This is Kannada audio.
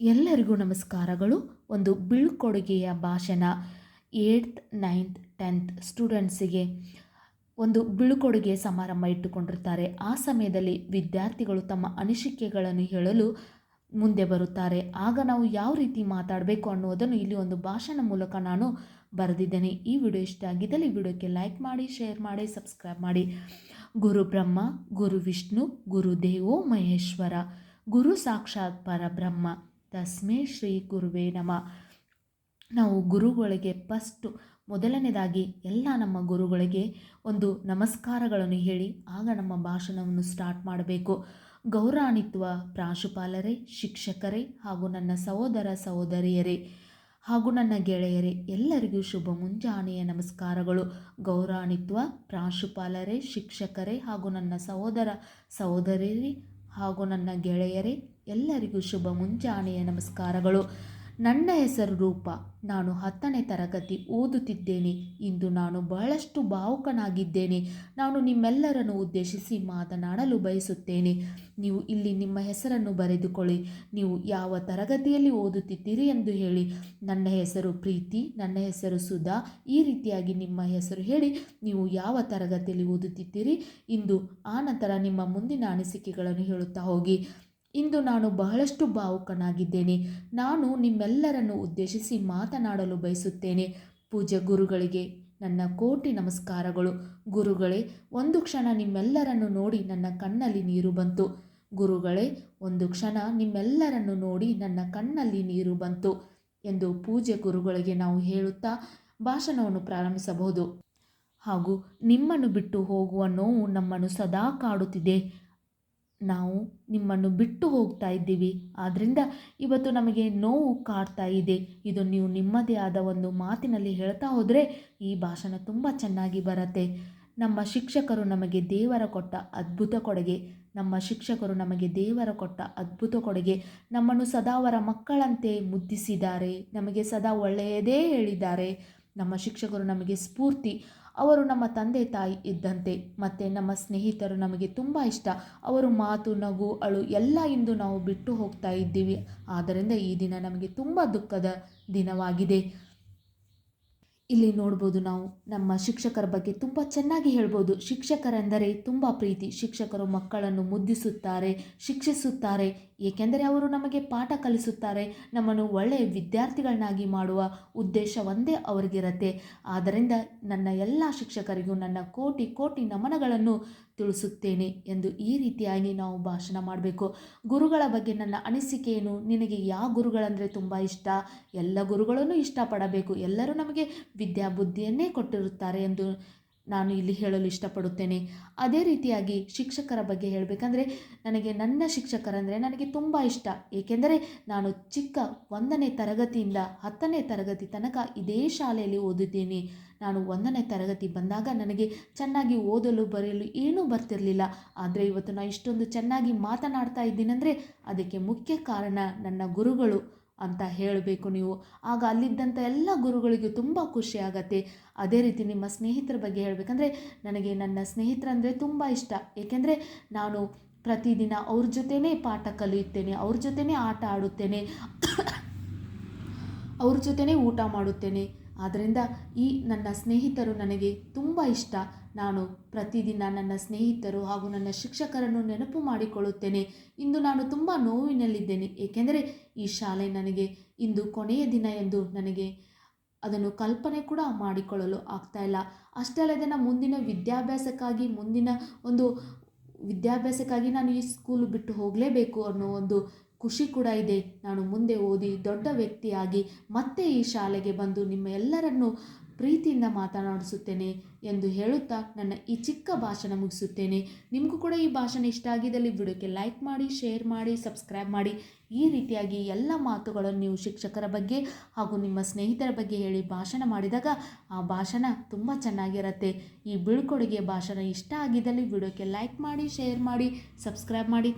ಎಲ್ಲರಿಗೂ ನಮಸ್ಕಾರಗಳು. ಒಂದು ಬೀಳ್ಕೊಡುಗೆಯ ಭಾಷಣ. ಏಟ್ತ್ ನೈನ್ತ್, ಟೆಂತ್ ಸ್ಟೂಡೆಂಟ್ಸಿಗೆ ಒಂದು ಬೀಳ್ಕೊಡುಗೆ ಸಮಾರಂಭ ಇಟ್ಟುಕೊಂಡಿರ್ತಾರೆ. ಆ ಸಮಯದಲ್ಲಿ ವಿದ್ಯಾರ್ಥಿಗಳು ತಮ್ಮ ಅನಿಸಿಕೆಗಳನ್ನು ಹೇಳಲು ಮುಂದೆ ಬರುತ್ತಾರೆ. ಆಗ ನಾವು ಯಾವ ರೀತಿ ಮಾತಾಡಬೇಕು ಅನ್ನೋದನ್ನು ಇಲ್ಲಿ ಒಂದು ಭಾಷಣ ಮೂಲಕ ನಾನು ಬರೆದಿದ್ದೇನೆ. ಈ ವಿಡಿಯೋ ಇಷ್ಟ ಆಗಿದ್ದಲ್ಲಿ ವಿಡಿಯೋಕ್ಕೆ ಲೈಕ್ ಮಾಡಿ, ಶೇರ್ ಮಾಡಿ, ಸಬ್ಸ್ಕ್ರೈಬ್ ಮಾಡಿ. ಗುರು ಬ್ರಹ್ಮ, ಗುರು ವಿಷ್ಣು, ಗುರು ದೇವೋ ಮಹೇಶ್ವರ, ಗುರು ಸಾಕ್ಷಾತ್ ಪರಬ್ರಹ್ಮ. ತಸ್ಮೇ ಶ್ರೀ ಗುರುವೇ ನಮ. ನಾವು ಗುರುಗಳಿಗೆ ಫಸ್ಟು ಮೊದಲನೇದಾಗಿ ಎಲ್ಲ ನಮ್ಮ ಗುರುಗಳಿಗೆ ಒಂದು ನಮಸ್ಕಾರಗಳನ್ನು ಹೇಳಿ ಆಗ ನಮ್ಮ ಭಾಷಣವನ್ನು ಸ್ಟಾರ್ಟ್ ಮಾಡಬೇಕು. ಗೌರವಾನ್ವಿತ್ವ ಪ್ರಾಂಶುಪಾಲರೇ, ಶಿಕ್ಷಕರೇ ಹಾಗೂ ನನ್ನ ಸಹೋದರ ಸಹೋದರಿಯರೇ ಹಾಗೂ ನನ್ನ ಗೆಳೆಯರೇ, ಎಲ್ಲರಿಗೂ ಶುಭ ಮುಂಜಾನೆಯ ನಮಸ್ಕಾರಗಳು. ಗೌರವಾನ್ವಿತ್ವ ಪ್ರಾಂಶುಪಾಲರೇ, ಶಿಕ್ಷಕರೇ ಹಾಗೂ ನನ್ನ ಸಹೋದರ ಸಹೋದರಿಯರೇ ಹಾಗೂ ನನ್ನ ಗೆಳೆಯರೇ ಎಲ್ಲರಿಗೂ ಶುಭ ಮುಂಜಾನೆಯ ನಮಸ್ಕಾರಗಳು. ನನ್ನ ಹೆಸರು ರೂಪ. ನಾನು ಹತ್ತನೇ ತರಗತಿ ಓದುತ್ತಿದ್ದೇನೆ. ಇಂದು ನಾನು ಬಹಳಷ್ಟು ಭಾವುಕನಾಗಿದ್ದೇನೆ. ನಾನು ನಿಮ್ಮೆಲ್ಲರನ್ನು ಉದ್ದೇಶಿಸಿ ಮಾತನಾಡಲು ಬಯಸುತ್ತೇನೆ. ನೀವು ಇಲ್ಲಿ ನಿಮ್ಮ ಹೆಸರನ್ನು ಬರೆದುಕೊಳ್ಳಿ. ನೀವು ಯಾವ ತರಗತಿಯಲ್ಲಿ ಓದುತ್ತಿದ್ದೀರಿ ಎಂದು ಹೇಳಿ. ನನ್ನ ಹೆಸರು ಪ್ರೀತಿ. ನನ್ನ ಹೆಸರು ಸುಧಾ. ಈ ರೀತಿಯಾಗಿ ನಿಮ್ಮ ಹೆಸರು ಹೇಳಿ ನೀವು ಯಾವ ತರಗತಿಯಲ್ಲಿ ಓದುತ್ತಿದ್ದೀರಿ? ಇಂದು ಆನಂತರ ನಿಮ್ಮ ಮುಂದಿನ ಅನಿಸಿಕೆಗಳನ್ನು ಹೇಳುತ್ತಾ ಹೋಗಿ. ಇಂದು ನಾನು ಬಹಳಷ್ಟು ಭಾವುಕನಾಗಿದ್ದೇನೆ. ನಾನು ನಿಮ್ಮೆಲ್ಲರನ್ನು ಉದ್ದೇಶಿಸಿ ಮಾತನಾಡಲು ಬಯಸುತ್ತೇನೆ. ಪೂಜ್ಯ ಗುರುಗಳಿಗೆ ನನ್ನ ಕೋಟಿ ನಮಸ್ಕಾರಗಳು. ಗುರುಗಳೇ, ಒಂದು ಕ್ಷಣ ನಿಮ್ಮೆಲ್ಲರನ್ನು ನೋಡಿ ನನ್ನ ಕಣ್ಣಲ್ಲಿ ನೀರು ಬಂತು. ಗುರುಗಳೇ, ಒಂದು ಕ್ಷಣ ನಿಮ್ಮೆಲ್ಲರನ್ನು ನೋಡಿ ನನ್ನ ಕಣ್ಣಲ್ಲಿ ನೀರು ಬಂತು ಎಂದು ಪೂಜ್ಯ ಗುರುಗಳಿಗೆ ನಾವು ಹೇಳುತ್ತಾ ಭಾಷಣವನ್ನು ಪ್ರಾರಂಭಿಸಬಹುದು. ಹಾಗೂ ನಿಮ್ಮನ್ನು ಬಿಟ್ಟು ಹೋಗುವ ನೋವು ನಮ್ಮನ್ನು ಸದಾ ಕಾಡುತ್ತಿದೆ. ನಾವು ನಿಮ್ಮನ್ನು ಬಿಟ್ಟು ಹೋಗ್ತಾ ಇದ್ದೀವಿ. ಆದ್ದರಿಂದ ಇವತ್ತು ನಮಗೆ ನೋವು ಕಾಡ್ತಾ ಇದೆ. ಇದು ನೀವು ನಿಮ್ಮದೇ ಆದ ಒಂದು ಮಾತಿನಲ್ಲಿ ಹೇಳ್ತಾ ಹೋದರೆ ಈ ಭಾಷಣ ತುಂಬ ಚೆನ್ನಾಗಿ ಬರುತ್ತೆ. ನಮ್ಮ ಶಿಕ್ಷಕರು ನಮಗೆ ದೇವರ ಕೊಟ್ಟ ಅದ್ಭುತ ಕೊಡುಗೆ. ನಮ್ಮ ಶಿಕ್ಷಕರು ನಮಗೆ ದೇವರ ಕೊಟ್ಟ ಅದ್ಭುತ ಕೊಡುಗೆ. ನಮ್ಮನ್ನು ಸದಾ ಅವರ ಮಕ್ಕಳಂತೆ ಮುದ್ದಿಸಿದ್ದಾರೆ. ನಮಗೆ ಸದಾ ಒಳ್ಳೆಯದೇ ಹೇಳಿದ್ದಾರೆ. ನಮ್ಮ ಶಿಕ್ಷಕರು ನಮಗೆ ಸ್ಫೂರ್ತಿ. ಅವರು ನಮ್ಮ ತಂದೆ ತಾಯಿ ಇದ್ದಂತೆ. ಮತ್ತು ನಮ್ಮ ಸ್ನೇಹಿತರು ನಮಗೆ ತುಂಬ ಇಷ್ಟ. ಅವರು ಮಾತು, ನಗು, ಅಳು ಎಲ್ಲ ಇಂದು ನಾವು ಬಿಟ್ಟು ಹೋಗ್ತಾ ಇದ್ದೀವಿ. ಆದ್ದರಿಂದ ಈ ದಿನ ನಮಗೆ ತುಂಬ ದುಃಖದ ದಿನವಾಗಿದೆ. ಇಲ್ಲಿ ನೋಡ್ಬೋದು ನಾವು, ನಮ್ಮ ಶಿಕ್ಷಕರ ಬಗ್ಗೆ ತುಂಬ ಚೆನ್ನಾಗಿ ಹೇಳ್ಬೋದು. ಶಿಕ್ಷಕರೆಂದರೆ ತುಂಬ ಪ್ರೀತಿ. ಶಿಕ್ಷಕರು ಮಕ್ಕಳನ್ನು ಮುದ್ದಿಸುತ್ತಾರೆ, ಶಿಕ್ಷಿಸುತ್ತಾರೆ. ಏಕೆಂದರೆ ಅವರು ನಮಗೆ ಪಾಠ ಕಲಿಸುತ್ತಾರೆ, ನಮ್ಮನ್ನು ಒಳ್ಳೆಯ ವಿದ್ಯಾರ್ಥಿಗಳನ್ನಾಗಿ ಮಾಡುವ ಉದ್ದೇಶ ಒಂದೇ ಅವರಿಗಿರತ್ತೆ. ಆದ್ದರಿಂದ ನನ್ನ ಎಲ್ಲ ಶಿಕ್ಷಕರಿಗೂ ನನ್ನ ಕೋಟಿ ಕೋಟಿ ನಮನಗಳನ್ನು ತಿಳಿಸುತ್ತೇನೆ ಎಂದು ಈ ರೀತಿಯಾಗಿ ನಾವು ಭಾಷಣ ಮಾಡಬೇಕು. ಗುರುಗಳ ಬಗ್ಗೆ ನನ್ನ ಅನಿಸಿಕೆ ಏನು ನಿನಗೆ ಯಾವ ಗುರುಗಳಂದರೆ ತುಂಬ ಇಷ್ಟ? ಎಲ್ಲ ಗುರುಗಳನ್ನು ಇಷ್ಟಪಡಬೇಕು. ಎಲ್ಲರೂ ನಮಗೆ ವಿದ್ಯಾಬುದ್ಧಿಯನ್ನೇ ಕೊಟ್ಟಿರುತ್ತಾರೆ ಎಂದು ನಾನು ಇಲ್ಲಿ ಹೇಳಲು ಇಷ್ಟಪಡುತ್ತೇನೆ. ಅದೇ ರೀತಿಯಾಗಿ ಶಿಕ್ಷಕರ ಬಗ್ಗೆ ಹೇಳಬೇಕಂದ್ರೆ, ನನಗೆ ನನ್ನ ಶಿಕ್ಷಕರಂದರೆ ನನಗೆ ತುಂಬ ಇಷ್ಟ. ಏಕೆಂದರೆ, ನಾನು ಚಿಕ್ಕ ಒಂದನೇ ತರಗತಿಯಿಂದ ಹತ್ತನೇ ತರಗತಿ ತನಕ ಇದೇ ಶಾಲೆಯಲ್ಲಿ ಓದಿದ್ದೀನಿ. ನಾನು ಒಂದನೇ ತರಗತಿ ಬಂದಾಗ ನನಗೆ ಚೆನ್ನಾಗಿ ಓದಲು ಬರೆಯಲು ಏನೂ ಬರ್ತಿರಲಿಲ್ಲ. ಆದರೆ ಇವತ್ತು ನಾನು ಇಷ್ಟೊಂದು ಚೆನ್ನಾಗಿ ಮಾತನಾಡ್ತಾ ಇದ್ದೀನಂದರೆ, ಅದಕ್ಕೆ ಮುಖ್ಯ ಕಾರಣ ನನ್ನ ಗುರುಗಳು. ಅಂತ ಹೇಳಬೇಕು ನೀವು. ಆಗ ಅಲ್ಲಿದ್ದಂಥ ಎಲ್ಲ ಗುರುಗಳಿಗೂ ತುಂಬ ಖುಷಿ ಆಗತ್ತೆ. ಅದೇ ರೀತಿ ನಿಮ್ಮ ಸ್ನೇಹಿತರ ಬಗ್ಗೆ ಹೇಳಬೇಕಂದ್ರೆ ನನಗೆ ನನ್ನ ಸ್ನೇಹಿತರಂದರೆ ತುಂಬ ಇಷ್ಟ. ಏಕೆಂದರೆ ನಾನು ಪ್ರತಿದಿನ ಅವ್ರ ಜೊತೆನೇ ಪಾಠ ಕಲಿಯುತ್ತೇನೆ, ಅವ್ರ ಜೊತೆನೇ ಆಟ ಆಡುತ್ತೇನೆ, ಅವ್ರ ಜೊತೆನೇ ಊಟ ಮಾಡುತ್ತೇನೆ. ಆದ್ದರಿಂದ ಈ ನನ್ನ ಸ್ನೇಹಿತರು ನನಗೆ ತುಂಬ ಇಷ್ಟ. ನಾನು ಪ್ರತಿದಿನ ನನ್ನ ಸ್ನೇಹಿತರು ಹಾಗೂ ನನ್ನ ಶಿಕ್ಷಕರನ್ನು ನೆನಪು ಮಾಡಿಕೊಳ್ಳುತ್ತೇನೆ. ಇಂದು ನಾನು ತುಂಬ ನೋವಿನಲ್ಲಿದ್ದೇನೆ. ಏಕೆಂದರೆ ಈ ಶಾಲೆ ನನಗೆ ಇಂದು ಕೊನೆಯ ದಿನ ಎಂದು ನನಗೆ ಅದನ್ನು ಕಲ್ಪನೆ ಕೂಡ ಮಾಡಿಕೊಳ್ಳಲು ಆಗ್ತಾ ಇಲ್ಲ. ಅಷ್ಟೇ ಅಲ್ಲದೆ ಮುಂದಿನ ವಿದ್ಯಾಭ್ಯಾಸಕ್ಕಾಗಿ ಮುಂದಿನ ಒಂದು ವಿದ್ಯಾಭ್ಯಾಸಕ್ಕಾಗಿ ನಾನು ಈ ಸ್ಕೂಲ್ ಬಿಟ್ಟು ಹೋಗಲೇಬೇಕು ಅನ್ನೋ ಒಂದು ಖುಷಿ ಕೂಡ ಇದೆ. ನಾನು ಮುಂದೆ ಓದಿ ದೊಡ್ಡ ವ್ಯಕ್ತಿಯಾಗಿ ಮತ್ತೆ ಈ ಶಾಲೆಗೆ ಬಂದು ನಿಮ್ಮ ಎಲ್ಲರನ್ನು ಪ್ರೀತಿಯಿಂದ ಮಾತನಾಡಿಸುತ್ತೇನೆ ಎಂದು ಹೇಳುತ್ತಾ ನನ್ನ ಈ ಚಿಕ್ಕ ಭಾಷಣ ಮುಗಿಸುತ್ತೇನೆ. ನಿಮಗೂ ಕೂಡ ಈ ಭಾಷಣ ಇಷ್ಟ ಆಗಿದ್ದಲ್ಲಿ ವಿಡಿಯೋಕ್ಕೆ ಲೈಕ್ ಮಾಡಿ, ಶೇರ್ ಮಾಡಿ, ಸಬ್ಸ್ಕ್ರೈಬ್ ಮಾಡಿ. ಈ ರೀತಿಯಾಗಿ ಎಲ್ಲ ಮಾತುಗಳನ್ನು ನೀವು ಶಿಕ್ಷಕರ ಬಗ್ಗೆ ಹಾಗೂ ನಿಮ್ಮ ಸ್ನೇಹಿತರ ಬಗ್ಗೆ ಹೇಳಿ ಭಾಷಣ ಮಾಡಿದಾಗ ಆ ಭಾಷಣ ತುಂಬ ಚೆನ್ನಾಗಿರುತ್ತೆ. ಈ ಬೀಳ್ಕೊಡುಗೆ ಭಾಷಣ ಇಷ್ಟ ಆಗಿದ್ದಲ್ಲಿ ವಿಡಿಯೋಕ್ಕೆ ಲೈಕ್ ಮಾಡಿ, ಶೇರ್ ಮಾಡಿ, ಸಬ್ಸ್ಕ್ರೈಬ್ ಮಾಡಿ.